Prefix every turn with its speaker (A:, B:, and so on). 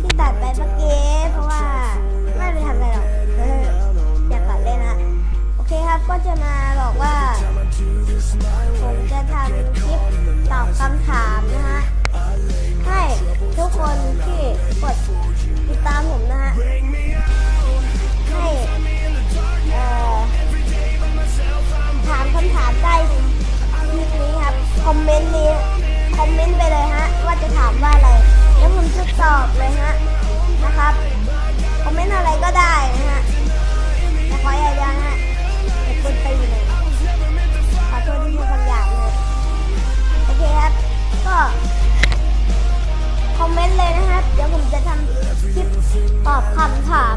A: ที่ตัดไปเมื่อกี้เพราะว่าไม่ได้ทำอะไรหรอกอออยากตัดเล่นนะโอเคครับก็จะมาบอกว่า ผมจะทำคลิปตอบคำถามนะฮะให้ทุกคนที่กดติดตามผมนะฮะให้เอ่อถามคำถามใต้คลิปนี้ครับ คอมเมนต์นี้คอมเมนต์ไปเลย ผมจะทำคลิปตอบคำถาม